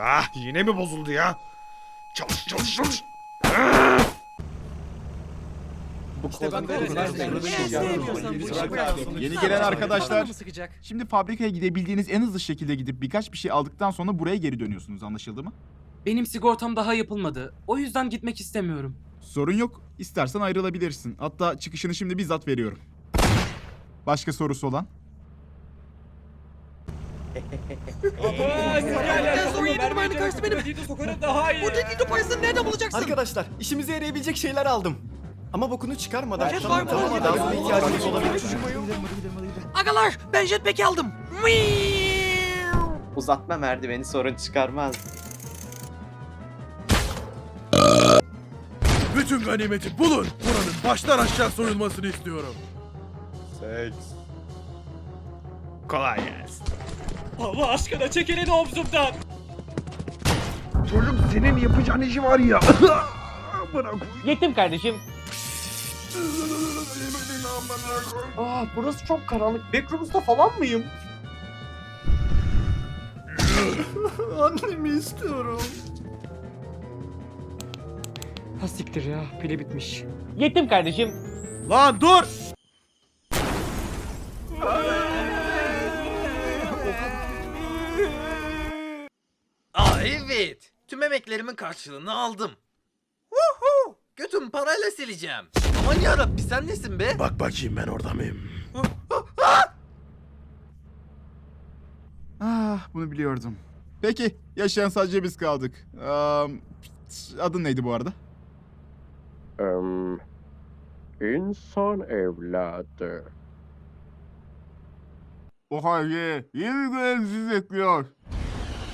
Ah yine mi bozuldu ya? Çalış çalış çalış. İşte ben de Yeni gelen arkadaşlar. sıkacak? Şimdi fabrikaya gidebildiğiniz en hızlı şekilde gidip birkaç bir şey aldıktan sonra buraya geri dönüyorsunuz anlaşıldı mı? Benim sigortam daha yapılmadı. O yüzden gitmek istemiyorum. Sorun yok. İstersen ayrılabilirsin. Hatta çıkışını şimdi bizzat veriyorum. Başka sorusu olan? Bu dediğin parasını nereden bulacaksın? Arkadaşlar işimize yarayabilecek şeyler aldım. Ama bokunu çıkarmadan Jet var mı? tamam daha sonra ihtiyacınız olabilir. Agalar ben jetpack aldım. Uzatma merdiveni sorun çıkarmaz. Bütün ganimeti bulun. Buranın baştan aşağı soyulmasını istiyorum. Seks. Kolay gelsin. Allah aşkına çek elini omzumdan. Çocuk senin yapacağın işi var ya. Bırak. Yettim kardeşim. Aa burası çok karanlık. Backrooms'ta falan mıyım? Annemi istiyorum. Ha siktir ya pili bitmiş. Yettim kardeşim. Lan dur. Evet. Tüm emeklerimin karşılığını aldım. Woohoo! Götüm parayla sileceğim. Aman yarabbi sen nesin be? Bak bakayım ben orada mıyım? Ah bunu biliyordum. Peki yaşayan sadece biz kaldık. Am, adın neydi bu arada? Em, insan evladı. O halde yeni bir görev sizi bekliyor.